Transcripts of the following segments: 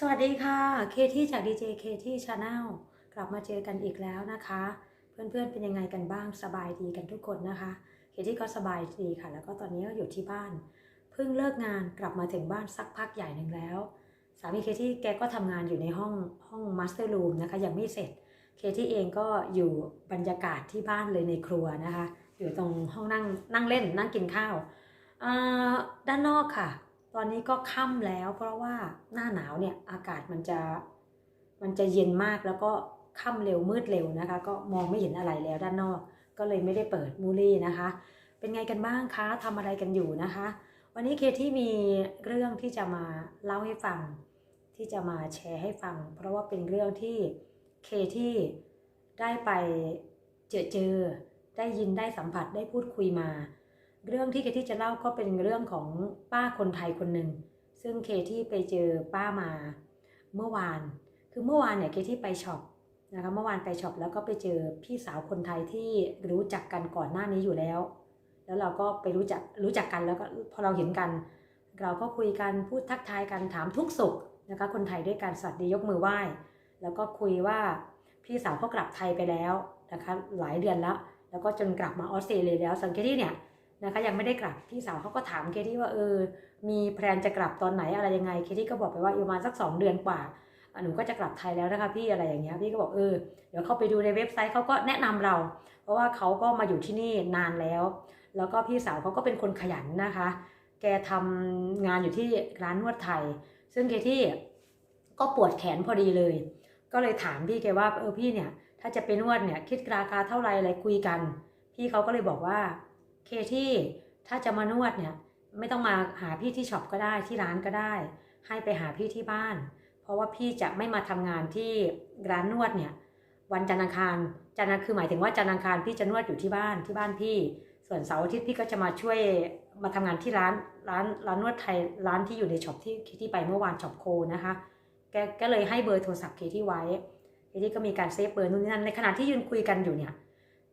สวัสดีค่ะ เคที่จากดีเจเคที่ชาแนลกลับมาเจอกันอีกแล้วนะคะ เพื่อนๆเป็นยังไงกันบ้างสบายดีกันทุกคนนะคะ เคที่ก็สบายดีค่ะ แล้วก็ตอนนี้ก็อยู่ที่บ้าน เพิ่งเลิกงานกลับมาถึงบ้านสักพักใหญ่หนึ่งแล้ว สามีเคที่แกก็ทำงานอยู่ในห้องห้องมาสเตอร์รูมนะคะยังไม่เสร็จ เคที่เองก็อยู่บรรยากาศที่บ้านเลยในครัวนะคะ อยู่ตรงห้องนั่งนั่งเล่นนั่งกินข้าวด้านนอกค่ะ อนนี้ก็ค่ำแล้ว เพราะว่าหน้าหนาวเนี่ยอากาศมันจะมันจะเย็นมากแล้วก็ค่ำเร็วมืดเร็วนะคะ ก็มองไม่เห็นอะไรแล้วด้านนอก ก็เลยไม่ได้เปิดมูลี่นะคะ เป็นไงกันบ้างคะทำอะไรกันอยู่นะคะ วันนี้เคที่มีเรื่องที่จะมาเล่าให้ฟัง ที่จะมาแชร์ให้ฟัง เพราะว่าเป็นเรื่องที่เคที่ได้ไปเจอเจอได้ยินได้สัมผัสได้พูดคุยมา เรื่องที่เคที่จะเล่าก็เป็นเรื่องของป้าคนไทยคนหนึ่งซึ่งเคที่ไปเจอป้ามาเมื่อวาน คือเมื่อวานเนี่ยเคที่ไปช็อปนะคะเมื่อวานไปช็อปแล้วก็ไปเจอพี่สาวคนไทยที่รู้จักกันก่อนหน้านี้อยู่แล้ว แล้วเราก็ไปรู้จักรู้จักกันแล้วก็พอเราเห็นกัน เราก็คุยกันพูดทักทายกันถามทุกสุขนะคะคนไทยด้วยการสวัสดียกมือไหว้ แล้วก็คุยว่าพี่สาวเขากลับไทยไปแล้วนะคะหลายเดือนแล้ว แล้วก็จนกลับมาออสเตรเลียแล้วสังเกตที่เนี่ย นะคะยังไม่ได้กลับพี่สาวเขาก็ถามเคที่ว่าเออ มีแพลนจะกลับตอนไหนอะไรยังไงเคที่ก็บอกไปว่าอยู่มาสักสองเดือนกว่าหนูก็จะกลับไทยแล้วนะคะพี่อะไรอย่างเงี้ยพี่ก็บอกเออเดี๋ยวเข้าไปดูในเว็บไซต์เขาก็แนะนำเรา เพราะว่าเขาก็มาอยู่ที่นี่นานแล้ว แล้วก็พี่สาวเขาก็เป็นคนขยันนะคะ แกทำงานอยู่ที่ร้านนวดไทย ซึ่งเคที่ก็ปวดแขนพอดีเลย ก็เลยถามพี่แกว่าเออพี่เนี่ย ถ้าจะไปนวดเนี่ยคิดราคาเท่าไหรอะไรคุยกัน พี่เขาก็เลยบอกว่า เคที่ถ้าจะมานวดเนี่ยไม่ต้องมาหาพี่ที่ช็อปก็ได้ที่ร้านก็ได้ ให้ไปหาพี่ที่บ้าน เพราะว่าพี่จะไม่มาทำงานที่ร้านนวดเนี่ยวันจันทร์อังคารจันทร์คือหมายถึงว่าจันทร์อังคารพี่จะนวดอยู่ที่บ้านที่บ้านพี่ ส่วนเสาร์อาทิตย์พี่ก็จะมาช่วยมาทำงานที่ร้านร้านร้านนวดไทยร้านที่อยู่ในช็อปที่ที่ไปเมื่อวานช็อปโคนะคะแกก็เลยให้เบอร์โทรศัพท์เคที่ไว้เคที่ก็มีการเซฟเบอร์นู่นนี่นั่นในขณะที่ยืนคุยกันอยู่เนี่ย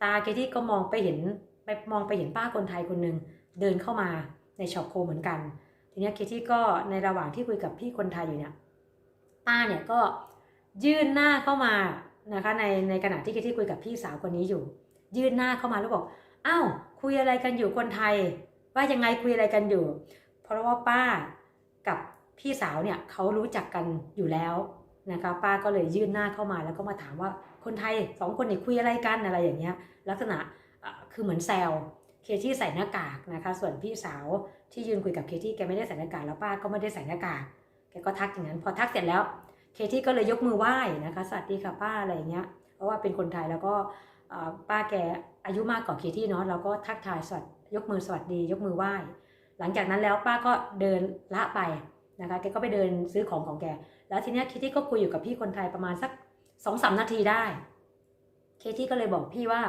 ตาเคที่ก็มองไปเห็น ไปมองไปเห็นป้าคนไทยคนหนึ่งเดินเข้ามาในช็อปโคเหมือนกัน ทีนี้เคที่ก็ในระหว่างที่คุยกับพี่คนไทยอยู่เนี่ยป้าเนี่ยก็ยื่นหน้าเข้ามานะคะในในขณะที่เคที่คุยกับพี่สาวคนนี้อยู่ ยื่นหน้าเข้ามาแล้วบอกอ้าวคุยอะไรกันอยู่คนไทย ว่ายังไงคุยอะไรกันอยู่ เพราะว่าป้ากับพี่สาวเนี่ยเขารู้จักกันอยู่แล้วนะคะป้าก็เลยยื่นหน้าเข้ามาแล้วก็มาถามว่าคนไทยสองคนเนี่ยคุยอะไรกันอะไรอย่างเงี้ยลักษณะ คือเหมือนแซวเคที่ใส่หน้ากากนะคะ ส่วนพี่สาวที่ยืนคุยกับเคที่แกไม่ได้ใส่หน้ากากแล้วป้าก็ไม่ได้ใส่หน้ากากแกก็ทักอย่างนั้น พอทักเสร็จแล้วเคที่ก็เลยยกมือไหว้นะคะสวัสดีค่ะป้าอะไรอย่างเงี้ยเพราะว่าเป็นคนไทยแล้วก็ป้าแกอายุมากกว่าเคที่เนาะเราก็ทักทายสวัสดยกมือสวัสดี ยกมือไหว้หลังจากนั้นแล้วป้าก็เดินละไปนะคะแกก็ไปเดินซื้อของของแก แล้วทีเนี้ยเคที่ก็คุยอยู่กับพี่คนไทยประมาณสักสองสามนาทีได้ เคที่ก็เลยบอกพี่ว่า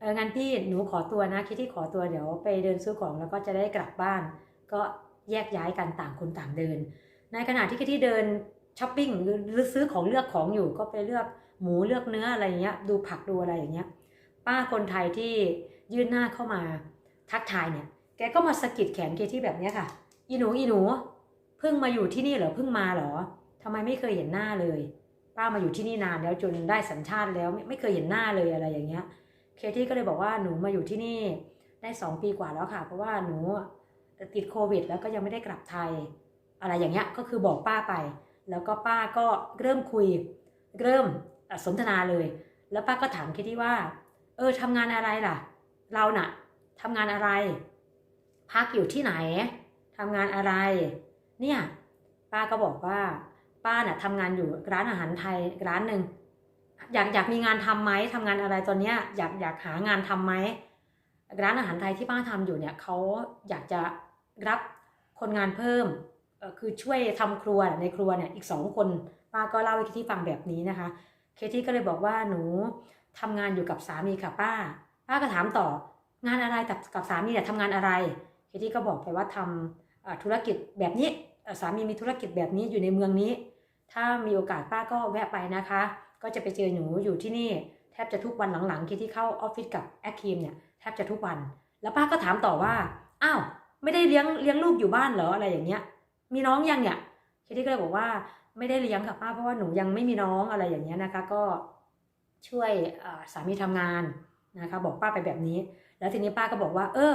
เอองั้นพี่หนูขอตัวนะเคที่ขอตัวเดี๋ยวไปเดินซื้อของแล้วก็จะได้กลับบ้าน ก็แยกย้ายกันต่างคนต่างเดิน ในขณะที่เคที่เดินช้อปปิ้งหรือซื้อของเลือกของอยู่ก็ไปเลือกหมูเลือกเนื้ออะไรอย่างเงี้ย ดูผักดูอะไรอย่างเงี้ย ป้าคนไทยที่ยื่นหน้าเข้ามาทักทายเนี่ย แกก็มาสะกิดแขนเคที่แบบเนี้ยค่ะ อีหนูอีหนูเพิ่งมาอยู่ที่นี่เหรอเพิ่งมาเหรอทำไมไม่เคยเห็นหน้าเลย ป้ามาอยู่ที่นี่นานแล้วจนได้สัญชาติแล้วไม่ไม่เคยเห็นหน้าเลยอะไรอย่างเงี้ย เคที่ก็เลยบอกว่าหนูมาอยู่ที่นี่ได้สองปีกว่าแล้วค่ะ เพราะว่าหนูติดโควิด แล้วก็ยังไม่ได้กลับไทย อะไรอย่างเงี้ยก็คือบอกป้าไป แล้วก็ป้าก็เริ่มคุย เริ่มสนทนาเลย แล้วป้าก็ถามเคที่ว่า เออทำงานอะไรล่ะ เราน่ะทำงานอะไร พักอยู่ที่ไหนทำงานอะไร เนี่ย ป้าก็บอกว่า ป้าน่ะทำงานอยู่ร้านอาหารไทยร้านหนึ่ง อยากอยากมีงานทำไหมทำงานอะไรตอนเนี้ยอยากอยากหางานทำไหมร้านอาหารไทยที่ป้าทำอยู่เนี่ยเขาอยากจะรับคนงานเพิ่มคือช่วยทำครัวในครัวเนี่ยอีกสองคนป้าก็เล่าให้เคที่ฟังแบบนี้นะคะ เคที่ก็เลยบอกว่าหนูทำงานอยู่กับสามีค่ะป้า ป้าก็ถามต่องานอะไรกับกับสามีเนี่ยทำงานอะไร เคที่ก็บอกไปว่าทำเอ่อธุรกิจแบบนี้สามีมีธุรกิจแบบนี้อยู่ในเมืองนี้ ถ้ามีโอกาสป้าก็แวะไปนะคะก็จะไปเจอหนูอยู่ที่นี่แทบจะทุกวันหลังๆที่เข้าออฟฟิศกับแอคคีมเนี่ยแทบจะทุกวัน แล้วป้าก็ถามต่อว่าอ้าวไม่ได้เลี้ยงเลี้ยงลูกอยู่บ้านเหรออะไรอย่างเงี้ย มีน้องยังเนี่ยเคที่ก็เลยบอกว่าไม่ได้เลี้ยงค่ะป้าเพราะว่าหนูยังไม่มีน้องอะไรอย่างเงี้ยนะคะ ก็ช่วยสามีทำงานนะคะบอกป้าไปแบบนี้ แล้วทีนี้ป้าก็บอกว่า เออ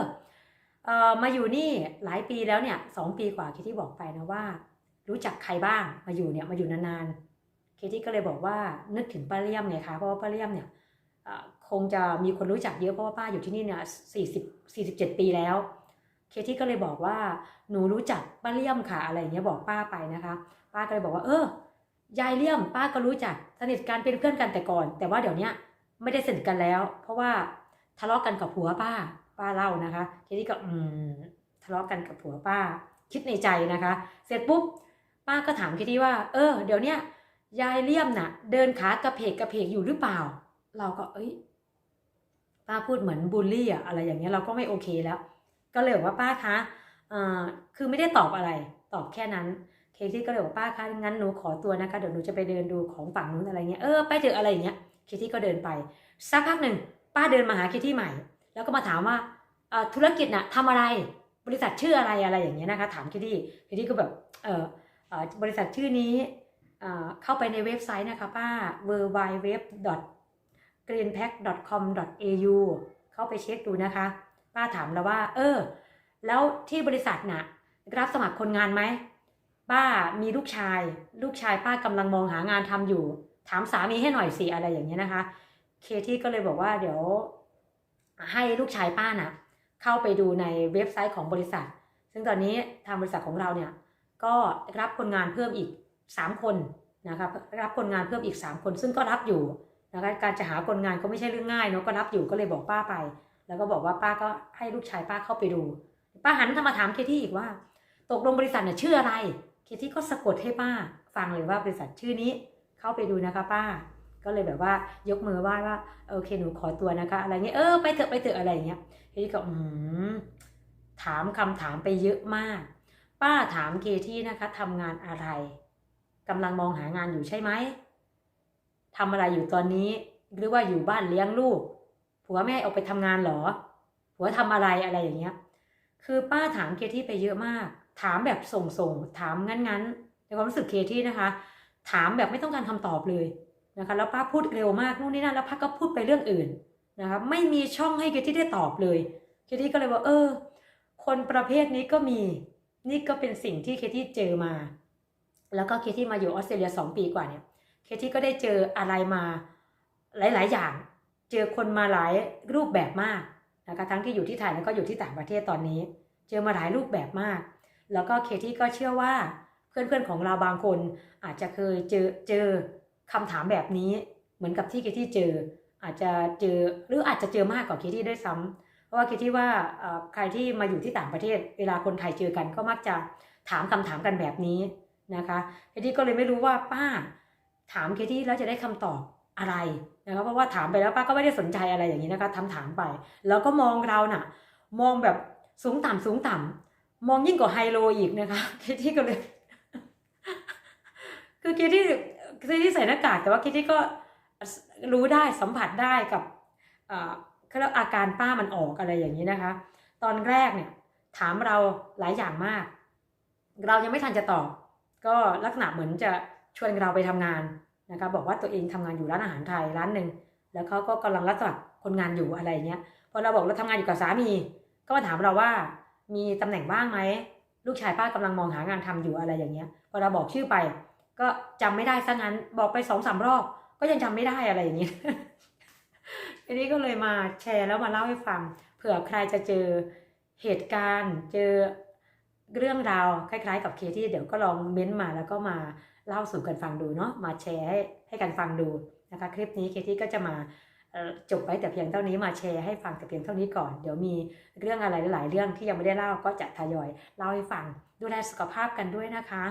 เออมาอยู่นี่หลายปีแล้วเนี่ยสองปีกว่าเคที่บอกไปนะว่า รู้จักใครบ้างมาอยู่เนี่ยมาอยู่นานๆ เคที่ก็เลยบอกว่านึกถึงป้าเลี่ยมไงคะเพราะว่าป้าเลี่ยมเนี่ยคงจะมีคนรู้จักเยอะเพราะว่าป้าอยู่ที่นี่เนี่ยสี่สิบสี่สิบเจ็ดปีแล้ว เคที่ก็เลยบอกว่าหนูรู้จักป้าเลี่ยมค่ะอะไรอย่างเงี้ยบอกป้าไปนะคะ ป้าก็เลยบอกว่า เออยายเลี่ยม ป้าก็รู้จักสนิทกันเป็นเพื่อนกันแต่ก่อน แต่ว่าเดี๋ยวนี้ไม่ได้สนิทกันแล้ว เพราะว่าทะเลาะกันกับผัวป้า ป้าเล่านะคะ เคที่ก็อืมทะเลาะกันกับผัวป้า คิดในใจนะคะ เสร็จปุ๊บป้าก็ถามเคที่ว่า เออ เดี๋ยวเนี้ย ยายเลี่ยมน่ะ เดินขากระเพกกระเพกอยู่หรือเปล่า เราก็เอ้ย ป้าพูดเหมือนบูลลี่อะอะไรอย่างเงี้ยเราก็ไม่โอเคแล้ว ก็เลยบอกว่าป้าคะเอ่อคือไม่ได้ตอบอะไร ตอบแค่นั้น เคที่ก็เลยบอกป้าคะงั้นหนูขอตัวนะคะเดี๋ยวหนูจะไปเดินดูของฝั่งนู้นอะไรเงี้ยเออไปเถอะอะไรอย่างเงี้ยเคที่ก็เดินไปสักพักหนึ่งป้าเดินมาหาเคที่ใหม่ แล้วก็มาถามว่าอ่อธุรกิจน่ะทำอะไรบริษัทชื่ออะไรอะไรอย่างเงี้ยนะคะ ถามเคที่เคที่ก็แบบเออบริษัทชื่อนี้ เข้าไปในเว็บไซต์นะคะป้า w w w greenpack.com.au เข้าไปเช็คดูนะคะ ป้าถามแล้วว่า เออ แล้วที่บริษัทน่ะ รับสมัครคนงานไหม ป้ามีลูกชาย ลูกชายป้ากำลังมองหางานทำอยู่ ถามสามีให้หน่อยสิอะไรอย่างเงี้ยนะคะ เคที่ก็เลยบอกว่าเดี๋ยวให้ลูกชายป้าน่ะ เข้าไปดูในเว็บไซต์ของบริษัท ซึ่งตอนนี้ทางบริษัทของเราเนี่ย ก็รับคนงานเพิ่มอีก 3 คนนะคะรับคนงานเพิ่มอีก 3 คน ซึ่งก็รับอยู่นะคะการจะหาคนงานก็ไม่ใช่เรื่องง่ายเนาะก็รับอยู่ก็เลยบอกป้าไป แล้วก็บอกว่าป้าก็ให้ลูกชายป้าเข้าไปดู ป้าหันมาถามเคที่อีกว่า ตกลงบริษัทเนี่ยชื่ออะไร เคที่ก็สะกดให้ป้า ฟังเลยว่าบริษัทชื่อนี้เข้าไปดูนะคะ ป้า ก็เลยแบบว่ายกมือไหว้ว่าโอเคหนูขอตัวนะคะ อะไรเงี้ยเออไปเถอะไปเถอะอะไรเงี้ยเคที่ก็อืมถามคำถามไปเยอะมาก ป้าถามเคที่นะคะทำงานอะไร กำลังมองหางานอยู่ใช่ไหมทำอะไรอยู่ตอนนี้ หรือว่าอยู่บ้านเลี้ยงลูก ผัวไม่ให้ออกไปทำงานเหรอ ผัวทำอะไรอะไรอย่างเงี้ย คือป้าถามเคที่ไปเยอะมาก ถามแบบส่งๆถามงั้นๆในความรู้สึกเคที่นะคะ ถามแบบไม่ต้องการคำตอบเลยนะคะ แล้วป้าพูดเร็วมากนู่นนี่นั่นแล้วป้าก็พูดไปเรื่องอื่นนะคะ ไม่มีช่องให้เคที่ได้ตอบเลย เคที่ก็เลยว่า เออ คนประเภทนี้ก็มี นี่ก็เป็นสิ่งที่เคที่เจอมา แล้วก็เคที่มาอยู่ออสเตรเลียสองปีกว่าเนี่ย เคที่ก็ได้เจออะไรมาหลาย ๆ อย่าง เจอคนมาหลายรูปแบบมากนะคะทั้งที่อยู่ที่ไทยแล้วก็อยู่ที่ต่างประเทศตอนนี้ เจอมาหลายรูปแบบมาก แล้วก็เคที่ก็เชื่อว่าเพื่อน ๆ ของเราบางคนอาจจะเคยเจอเจอคำถามแบบนี้ เหมือนกับที่เคที่เจอ อาจจะเจอหรืออาจจะเจอมากกว่าเคที่ด้วยซ้ำเพราะว่าเคที่ว่าใครที่มาอยู่ที่ต่างประเทศ เวลาคนไทยเจอกันก็มักจะถามคำถามกันแบบนี้ นะคะเคที่ก็เลยไม่รู้ว่าป้าถามเคที่แล้วจะได้คำตอบอะไรนะคะเพราะว่าถามไปแล้วป้าก็ไม่ได้สนใจอะไรอย่างนี้นะคะทำถามไป แล้วก็มองเราน่ะ มองแบบสูงต่ำสูงต่ำมองยิ่งกว่าไฮโลอีกนะคะเคที่ก็เลย คือเคที่เคที่ใส่หน้ากากแต่ว่าเคที่ก็รู้ได้สัมผัสได้กับเอ่อเขาเรียกอาการป้ามันออกอะไรอย่างนี้นะคะ ตอนแรกเนี่ย ถามเราหลายอย่างมาก เรายังไม่ทันจะตอบ ก็ลักษณะเหมือนจะชวนเราไปทำงานนะคะบอกว่าตัวเองทำงานอยู่ร้านอาหารไทยร้านหนึ่งแล้วเขาก็กำลังรับสมัครคนงานอยู่อะไรเงี้ยพอเราบอกเราทำงานอยู่กับสามี ก็มาถามเราว่ามีตำแหน่งว่างไหมลูกชายป้ากำลังมองหางานทำอยู่อะไรอย่างเงี้ยพอเราบอกชื่อไป ก็จำไม่ได้ซะงั้นบอกไปสองสามรอบก็ยังจำไม่ได้อะไรอย่างเงี้ยทีนี้ก็เลยมาแชร์แล้วมาเล่าให้ฟัง เผื่อใครจะเจอเหตุการณ์ เจอ เรื่องราวคล้าย ๆ กับเคที่เดี๋ยวก็ลองเม้นต์มาแล้วก็มาเล่าสู่กันฟังดูเนาะมาแชร์ให้ให้กันฟังดูนะคะคลิปนี้เคที่ก็จะมาจบไว้แต่เพียงเท่านี้มาแชร์ให้ฟังแต่เพียงเท่านี้ก่อน เดี๋ยวมีเรื่องอะไรหลาย ๆ เรื่องที่ยังไม่ได้เล่าก็จะทยอยเล่าให้ฟังดูแลสุขภาพกันด้วยนะคะ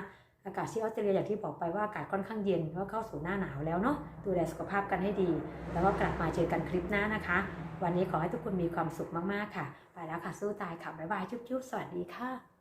อากาศที่ออสเตรเลียอย่างที่บอกไปว่าอากาศค่อนข้างเย็นเพราะเข้าสู่หน้าหนาวแล้วเนาะดูแลสุขภาพกันให้ดี แล้วก็กลับมาเจอกันคลิปหน้านะคะ วันนี้ขอให้ทุกคนมีความสุขมาก ๆ ค่ะ ไปแล้วค่ะสู้ตายค่ะบ๊ายบายจุ๊บๆสวัสดีค่ะ